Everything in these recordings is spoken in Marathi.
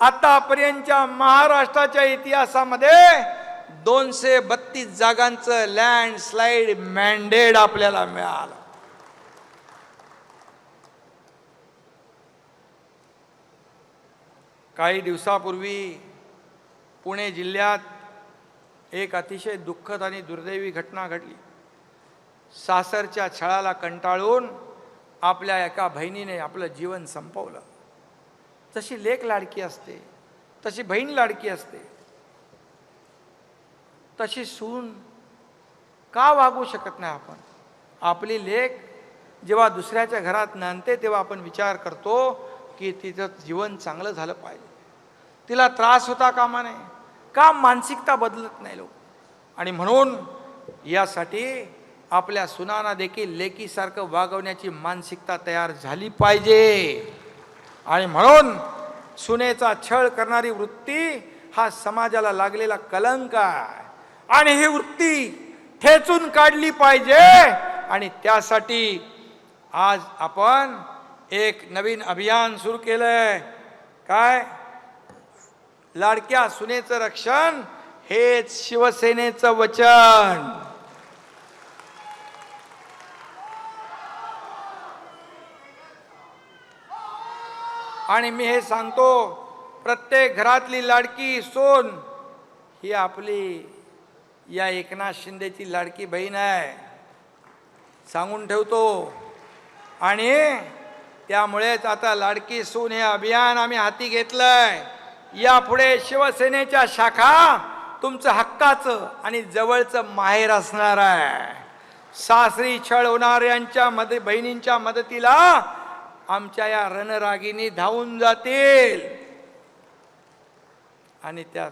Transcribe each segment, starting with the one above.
आतापर्यंतच्या महाराष्ट्राच्या इतिहासामध्ये दोनशे बत्तीस जागांचं लँड स्लाइड आपल्याला मिळालं. काही दिवसापूर्वी पुणे जिल्ह्यात एक अतिशय दुःखद आणि दुर्दैवी घटना घडली. सासरच्या छळाला कंटाळून आपल्या एका बहिणीने आपलं जीवन संपवलं. तशी लेख लाडकी असते तशी बहीण लाडकी असते तशी सून का वागू शकत नाही आपण? आपली लेख जेव्हा दुसऱ्याच्या घरात नांदते तेव्हा आपण विचार करतो की तिचं जीवन चांगलं झालं पाहिजे. तिला त्रास होता कामा नये का मानसिकता बदलत नाही लोक? आणि म्हणून यासाठी आपल्या सुनाना देखील लेकीसारखं वागवण्याची मानसिकता तयार झाली पाहिजे. आणि म्हणून सुनेचा छळ करणारी वृत्ती हा समाजाला लागलेला कलंक आहे. आणि ही वृत्ती ठेचून काढली पाहिजे. आणि त्यासाठी आज आपण एक नवीन अभियान सुरू केलंय. काय? लाडक्या सुनेचं रक्षण हेच शिवसेनेचं वचन. आणि मी हे सांगतो प्रत्येक घरातली लाडकी सोन ही आपली या एकनाथ शिंदेची लाडकी बहीण आहे. सांगून ठेवतो. आणि त्यामुळेच आता लाडकी सून हे अभियान आम्ही हाती घेतलंय. यापुढे शिवसेनेच्या शाखा तुमचं हक्काचं आणि जवळचं माहेर असणार आहे. सासरी छळ होणाऱ्यांच्या मद बहिणींच्या मदतीला आमच्या या रणरागिनी धावून जातील. आणि त्या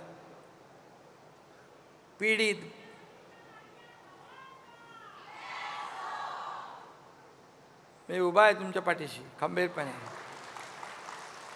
पीडित मी उभा आहे तुमच्या पाठीशी खंबीरपणे.